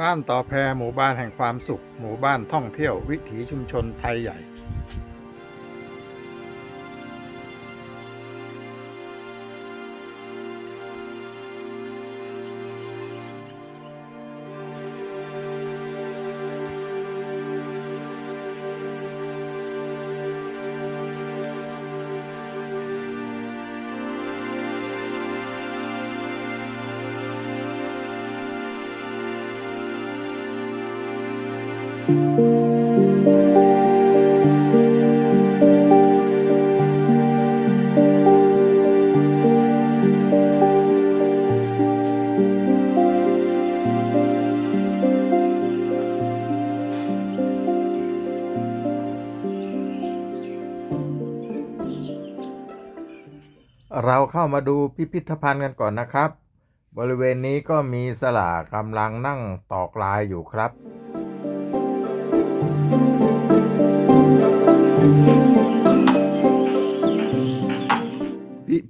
บ้านต่อแพหมู่บ้านแห่งความสุข หมู่บ้านท่องเที่ยววิถีชุมชนไทยใหญ่ เราเข้ามาดูพิพิธภัณฑ์กันก่อนนะครับ บริเวณนี้ก็มีสลากำลังนั่งตอกลายอยู่ครับ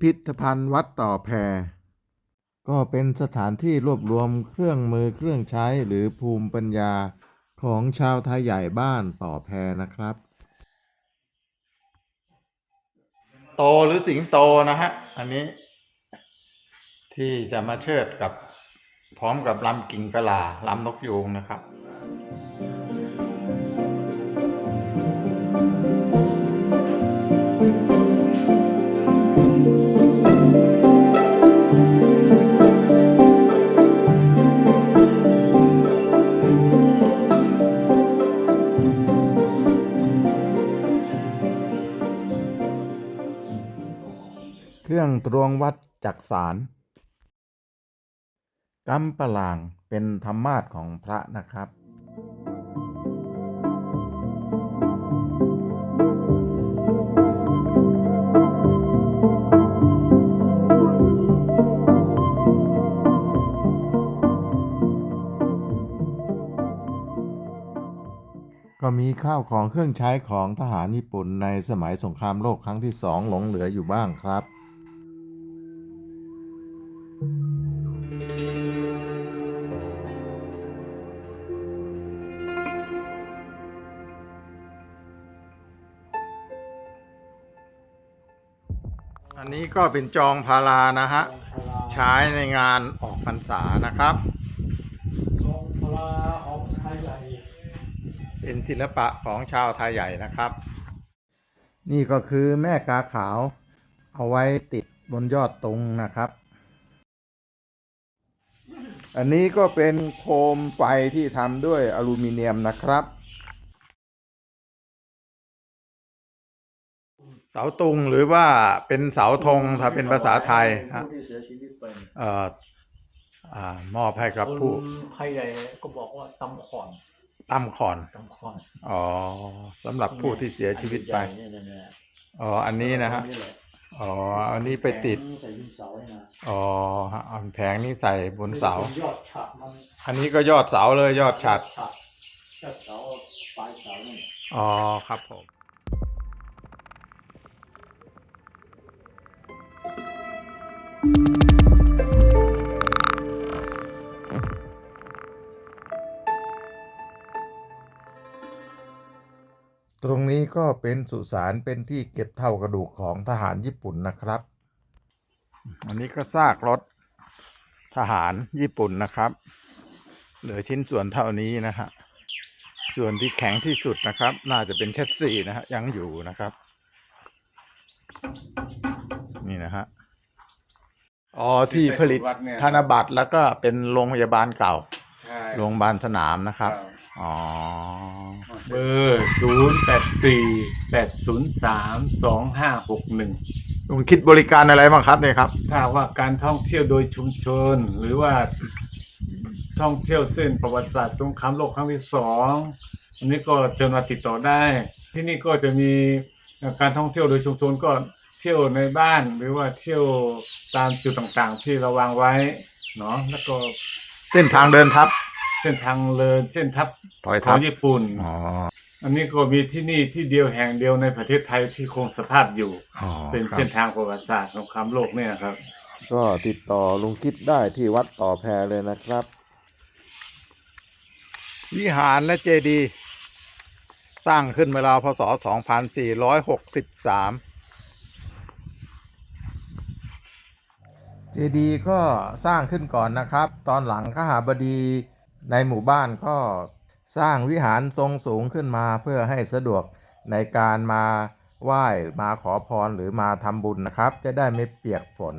พิพิธภัณฑ์วัดต่อแพก็เป็นสถานที่รวบรวมเครื่องมือเครื่องใช้หรือภูมิปัญญาของชาวไทยใหญ่บ้านต่อแพนะครับ โตหรือสิงโตนะฮะ อันนี้ ที่จะมาเชิดกับพร้อมกับลำกิ่งกะลาลำนกยูงนะครับ เครื่องตรวงวัดจักสารกำปลางเป็นธรรมาสของพระนะครับ ก็มีข้าวของเครื่องใช้ของทหารญี่ปุ่นในสมัยสงครามโลกครั้งที่สองหลงเหลืออยู่บ้างครับ ก็เป็นจองพารานะฮะ ใช้ในงานออกพรรษานะครับของพลาของไทยใหญ่ เป็นศิลปะของชาวไทยใหญ่นะครับ นี่ก็คือแม่กาขาว เอาไว้ติดบนยอดตุงนะครับ อันนี้ก็เป็นโคมไฟที่ทำด้วยอลูมิเนียมนะครับ เสาตุงหรือว่าเป็นเสาธงถ้าเป็นภาษาไทยฮะผู้ที่เสียชีวิตไปเอ่ออ่ามอบให้กับผู้คนไทยใหญ่ก็บอกว่าตำขอนตั้มขอนตำขอนอ๋อสำหรับผู้ที่เสียชีวิตไปอันใหญ่ๆเนี่ยเนี่ยอ๋ออันนี้นะฮะแหลอ๋ออันนี้ไปติดแผงใส่ยิงเสาให้นะอ๋อฮะเอาแผงนี้ใส่บนเสา ป็ยอดฉากมันอันนี้ก็ยอดเสาเลยยอดฉัดฉากยอดเสาปลายเสาเนี่ย อ๋อครับผม ตรงนี้ก็เป็นสุสานเป็นที่เก็บเท่ากระดูกของทหารญี่ปุ่นนะครับ อันนี้ก็ซากรถทหารญี่ปุ่นนะครับ เหลือชิ้นส่วนเท่านี้นะฮะ ส่วนที่แข็งที่สุดนะครับ น่าจะเป็นแชสซีนะฮะยังอยู่นะครับ นี่นะฮะ อ๋อที่ผลิตธนบัตรแล้วก็เป็นโรงพยาบาลเก่าใช่โรงพยาบาลสนามนะครับ อ๋อ เบอร์ศูนย์แปดสี่แปดศูนย์สามสองห้าหกหนึ่งลุงคิดบริการอะไรบ้างครับเนี่ยครับ ถ้าว่าการท่องเที่ยวโดยชุมชน หรือว่าท่องเที่ยวเส้นประวัติศาสตร์สงครามโลกครั้งที่สองอันนี้ก็เชิญมาติดต่อได้ ที่นี่ก็จะมีการท่องเที่ยวโดยชุมชนก็เที่ยวในบ้านหรือว่าเที่ยวตามจุดต่างๆ ที่เราวางไว้เนาะแล้วก็เส้นทางเดินทับ เส้นทางเลินเส้นทับถอยขทัอบงญี่ปุ่น อ๋ออันนี้ก็มีที่นี่ที่เดียวแห่งเดียวในประเทศไทยที่คงสภาพอยู่ อ๋อเป็นครับ เส้นทางประวัติศาสตร์สงครามโลกเนี่ยครับ ก็ติดต่อลุงคิดได้ที่วัดต่อแพเลยนะครับ วิหารและเจดีย์สร้างขึ้นเมื่อราวพศ 2463 เจดีย์ก็สร้างขึ้นก่อนนะครับ ตอนหลังขหาบดี ในหมู่บ้านก็สร้างวิหารทรงสูงขึ้นมาเพื่อให้สะดวกในการมาไหว้มาขอพรหรือมาทำบุญนะครับ จะได้ไม่เปียกฝน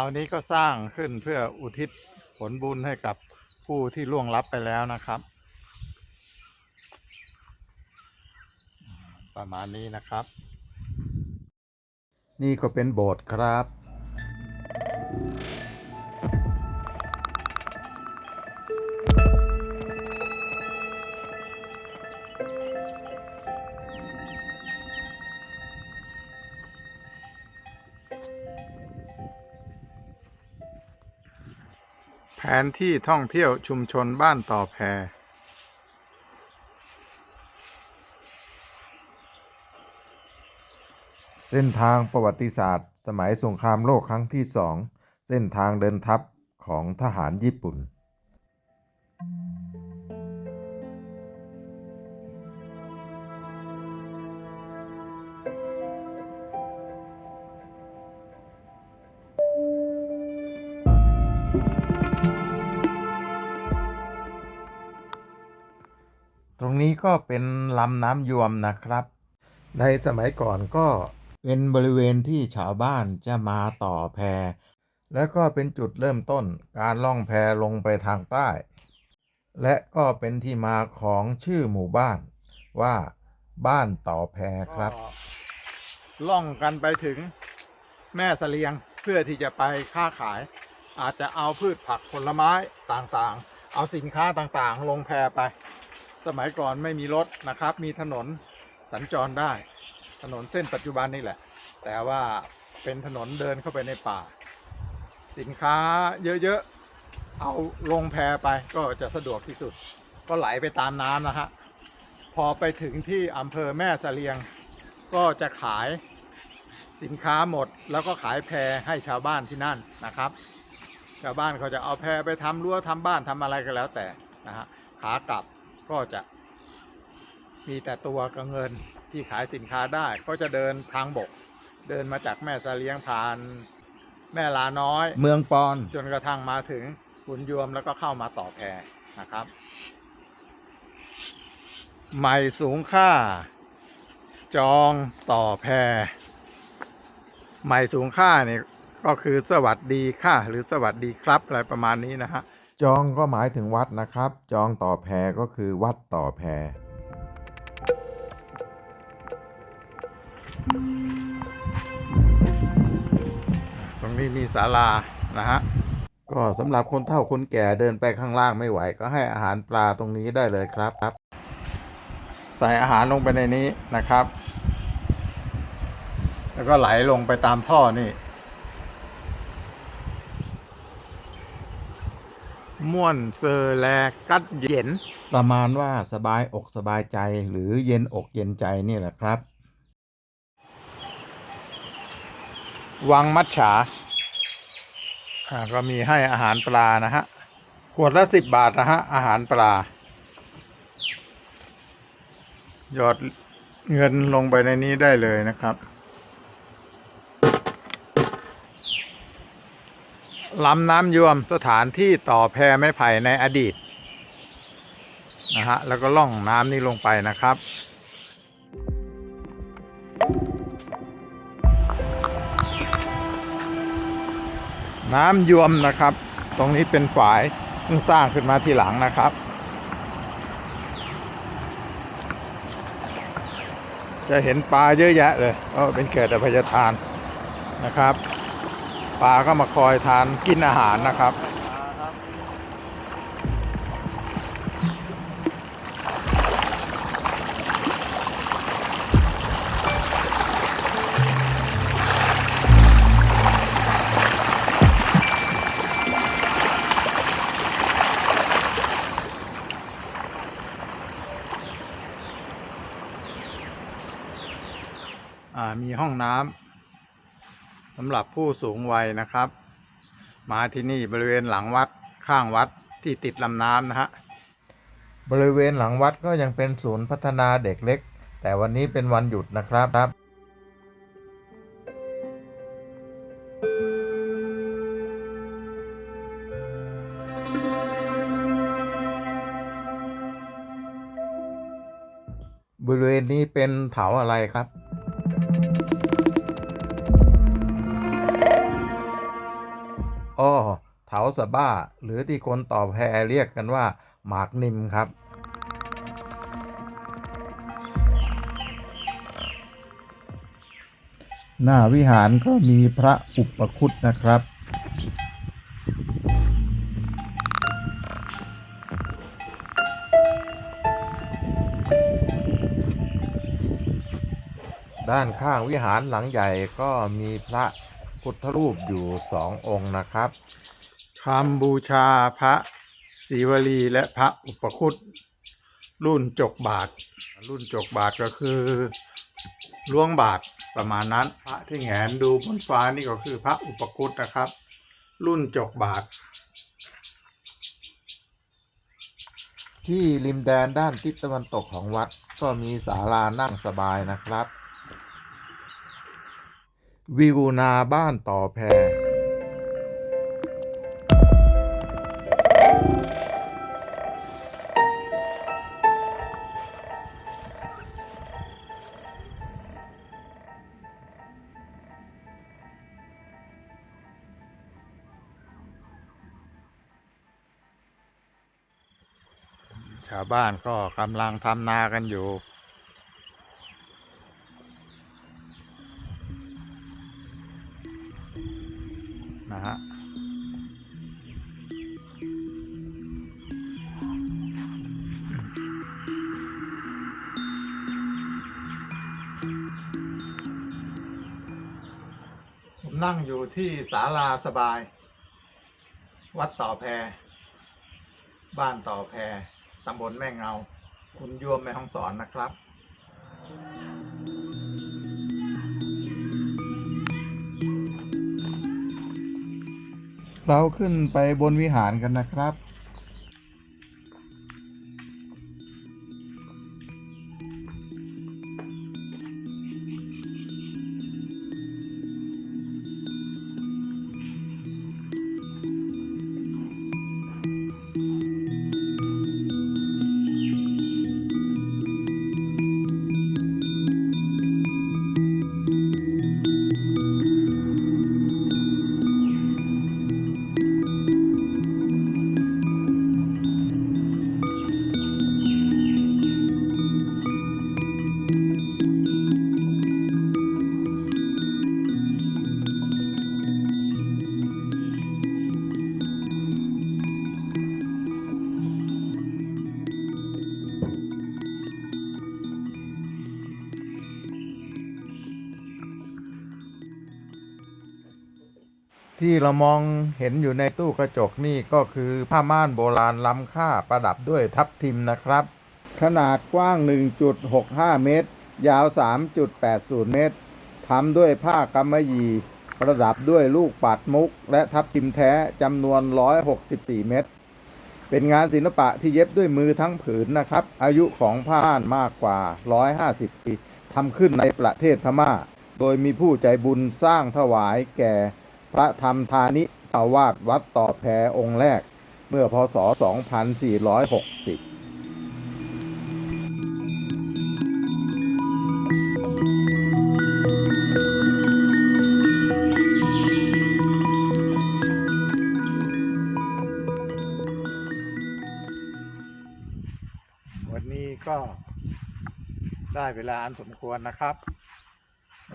านี้ก็สร้างขึ้นเพื่ออุทิศผลบุญให้กับผู้ที่ล่วงลับไปแล้วนะครับ ประมาณนี้นะครับ นี่ก็เป็นโบสถ์ครับ ผนที่ท่องเที่ยวชุมชนบ้านต่อแพเส้นทางประวัติศาสตร์ สมัยสงครามโลกครั้งที่สอง เส้นทางเดินทัพของทหารญี่ปุ่น ก็เป็นลำน้ำยวมนะครับ ในสมัยก่อนก็เป็นบริเวณที่ชาวบ้านจะมาต่อแพ และก็เป็นจุดเริ่มต้นการล่องแพลงไปทางใต้ และก็เป็นที่มาของชื่อหมู่บ้าน ว่าบ้านต่อแพครับ ล่องกันไปถึงแม่เสลียงเพื่อที่จะไปค้าขาย อาจจะเอาพืชผักผลไม้ต่างๆ เอาสินค้าต่างๆ ลงแพไป สมัยก่อนไม่มีรถนะครับ มีถนนสัญจรได้ ถนนเส้นปัจจุบันนี่แหละ แต่ว่าเป็นถนนเดินเข้าไปในป่า สินค้าเยอะๆ เอาลงแพไปก็จะสะดวกที่สุด ก็ไหลไปตามน้ำนะฮะ พอไปถึงที่อำเภอแม่เสลียง ก็จะขายสินค้าหมดแล้วก็ขายแพให้ชาวบ้านที่นั่นนะครับ ชาวบ้านเขาจะเอาแพไปทำรั้วทำบ้านทำอะไรก็แล้วแต่นะฮะขากลับ ก็จะมีแต่ตัวกับเงินที่ขายสินค้าได้ก็จะเดินทางบก เดินมาจากแม่เสลียงผ่าน แม่ลาน้อย เมืองปอน จนกระทั่งมาถึงขุนยวมแล้วก็เข้ามาต่อแพนะครับใหม่สูงค่า จองต่อแพใหม่สูงค่าเนี่ยก็คือสวัสดีค่ะ หรือสวัสดีครับอะไรประมาณนี้นะฮะ จองก็หมายถึงวัดนะครับ จองต่อแพก็คือวัดต่อแพตรงนี้มีศาลานะฮะก็สำหรับคนเฒ่าคนแก่เดินไปข้างล่างไม่ไหว ก็ให้อาหารปลาตรงนี้ได้เลยครับครับ ใส่อาหารลงไปในนี้นะครับ แล้วก็ไหลลงไปตามท่อนี่ ม่วนเซอร์แลกัดเย็น ประมาณว่าสบายอกสบายใจหรือเย็นอกเย็นใจนี่แหละครับ วังมัดฉาอ่าก็มีให้อาหารปลานะฮะ ขวดละสิบบาทนะฮะ อาหารปลา หยอดเงินลงไปในนี้ได้เลยนะครับ ลำน้ำยวมสถานที่ต่อแพไม้ไผ่ในอดีตนะฮะแล้วก็ล่องน้ำนี้ลงไปนะครับน้ำยวมนะครับ ตรงนี้เป็นฝายเพิ่งสร้างขึ้นมาทีหลังนะครับ จะเห็นปลาเยอะแยะเลยเพราะเป็นเขตอภัยทานนะครับ ปลาก็มาคอยทานกินอาหารนะครับำสำหรับผู้สูงวัยนะครับ มาที่นี่บริเวณหลังวัดข้างวัดที่ติดลำน้ำนะฮะบริเวณหลังวัดก็ยังเป็นศูนย์พัฒนาเด็กเล็ก แต่วันนี้เป็นวันหยุดนะครับบริเวณนี้เป็นเถาอะไรครับ อ้อเถาสะบ้า หรือที่คนต่อแพเรียกกันว่า หมากนิมครับ หน้าวิหารก็มีพระอุปคุตนะครับด้านข้างวิหารหลังใหญ่ก็มีพระ พุทธรูปอยู่สององค์นะครับคำบูชาพระศรีวลีและพระอุปคุตรุ่นจกบาท รุ่นจกบาทก็คือล้วงบาทประมาณนั้น พระที่แหงนดูบนฟ้านี่ก็คือพระอุปคุตนะครับ รุ่นจกบาท ที่ริมแดนด้านทิศตะวันตกของวัดก็มีศาลานั่งสบายนะครับ วิวนาบ้านต่อแพชาวบ้านก็กำลังทำนากันอยู่ นะฮะผมนั่งอยู่ที่ศาลาสบาย วัดต่อแพร บ้านต่อแพรตำบลแม่เงา คุณยวมแม่ห้องสอนนะครับ เราขึ้นไปบนวิหารกันนะครับ ที่เรามองเห็นอยู่ในตู้กระจกนี่ก็คือผ้าม่านโบราณล้ำค่าประดับด้วยทับทิมนะครับ ขนาดกว้าง 1.65 เมตร ยาว 3.80 เมตรทำด้วยผ้ากำมะหยี่ประดับด้วยลูกปัดมุก และทับทิมแท้จำนวน 164 เม็ดเป็นงานศิลปะที่เย็บด้วยมือทั้งผืนนะครับ อายุของผ้าม่านมากกว่า 150 ปีทำขึ้นในประเทศพม่า โดยมีผู้ใจบุญสร้างถวายแก่ พระธรรมธานิเจ้าวาดวัดต่อแพองค์แรก เมื่อพศ 2460วันนี้ก็ได้เวลาอันสมควรนะครับ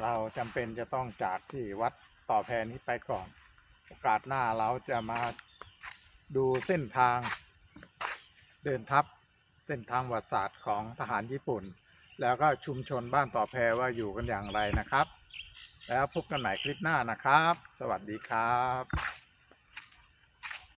เราจำเป็นจะต้องจากที่วัด ต่อแพนี้ไปก่อน โอกาสหน้าเราจะมาดูเส้นทางเดินทัพเส้นทางประวัติศาสตร์ของทหารญี่ปุ่น แล้วก็ชุมชนบ้านต่อแพว่าอยู่กันอย่างไรนะครับ แล้วพบกันใหม่คลิปหน้านะครับ สวัสดีครับ